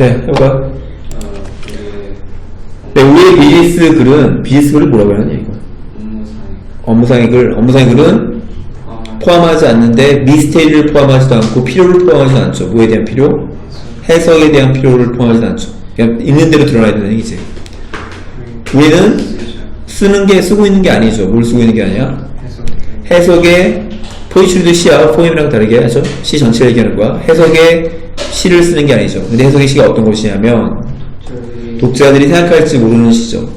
네, 해볼까요? 어, 그 네, 우리의 비즈니스 글은, 비즈니스 글을 뭐라고 이거. 업무상 업무상의 글, 업무상의 글은 포함한 포함하지 않는데 미스테리를 포함하지도 않고 필요를 포함하지도 않죠. 뭐에 대한 필요? 해석에 대한 필요를 포함하지도 않죠. 그냥 있는 대로 드러나야 되는 얘기지. 우리는 쓰는 게 쓰고 있는 게 아니죠. 뭘 쓰고 있는 게 아니야? 해석 해석에 포이츄리도 시와 포엠이랑 다르게 하죠. 시 전체를 얘기하는 거야. 해석에 시를 쓰는 게 아니죠. 근데 해석의 시가 어떤 것이냐면 독자들이 생각할지 모르는 시죠.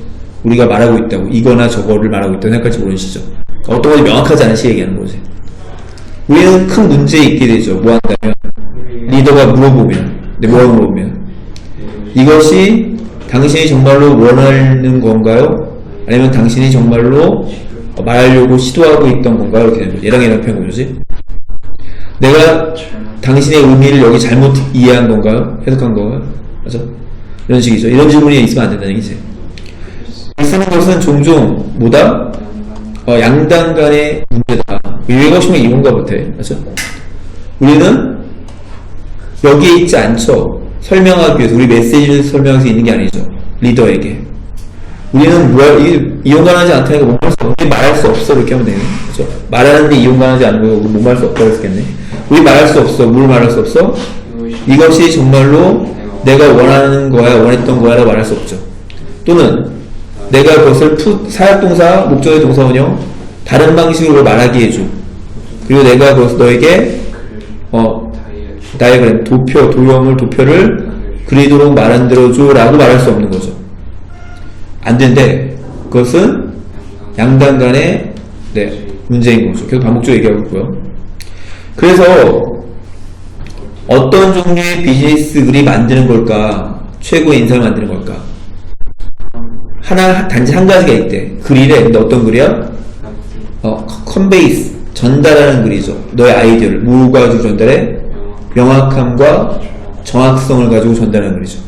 우리가 말하고 있다고 이거나 저거를 말하고 있다고 생각할지 모르는 시죠. 어떤 것이 명확하지 않은 시 얘기하는 거지. 우리는 큰 문제에 있게 되죠. 뭐 한다면 리더가 물어보면, 네, 뭐라고 물어보면 이것이 당신이 정말로 원하는 건가요? 아니면 당신이 정말로 말하려고 시도하고 있던 건가요? 이렇게 되는 거죠. 얘랑 얘랑 표현 거지. 내가 당신의 의미를 여기 잘못 이해한 건가요? 해석한 건가요? 맞아? 이런 식이죠. 이런 질문이 있으면 안 된다는 얘기지. 쓰는 것은 종종 뭐다? 어, 양당 간의 문제다. 읽어보시면 이건가 못해. 맞죠? 우리는 여기에 있지 않죠. 설명하기 위해서, 우리 메시지를 설명해서 있는 게 아니죠. 리더에게. 우리는 이게 이용관하지 않다니까 못 말할 수 없, 우리 말할 수 없어. 이렇게 하면 되네. 그죠? 말하는데 이용관하지 않은 거, 우리 못 말할 수 없다고 했겠네. 우리 말할 수 없어. 뭘 말할 수 없어? 이것이 정말로 내가 원하는 거야, 원했던 거야 라고 말할 수 없죠. 또는 내가 그것을 푸, 사역동사, 목적의 동사 원형 다른 방식으로 말하게 해줘. 그리고 내가 그것을 너에게 어, 다이어그램, 도표, 도형을, 도표를 그리도록 만들어줘 라고 말할 수 없는 거죠. 안 되는데 그것은 양당 간의 네, 문제인 거죠. 계속 반복적으로 얘기하고 있고요. 그래서 어떤 종류의 비즈니스 글이 만드는 걸까? 최고의 인상을 만드는 걸까? 하나, 단지 한 가지가 있대. 글이래. 근데 어떤 글이야? 어, 컨베이스. 전달하는 글이죠. 너의 아이디어를. 뭐 가지고 전달해? 명확함과 정확성을 가지고 전달하는 글이죠.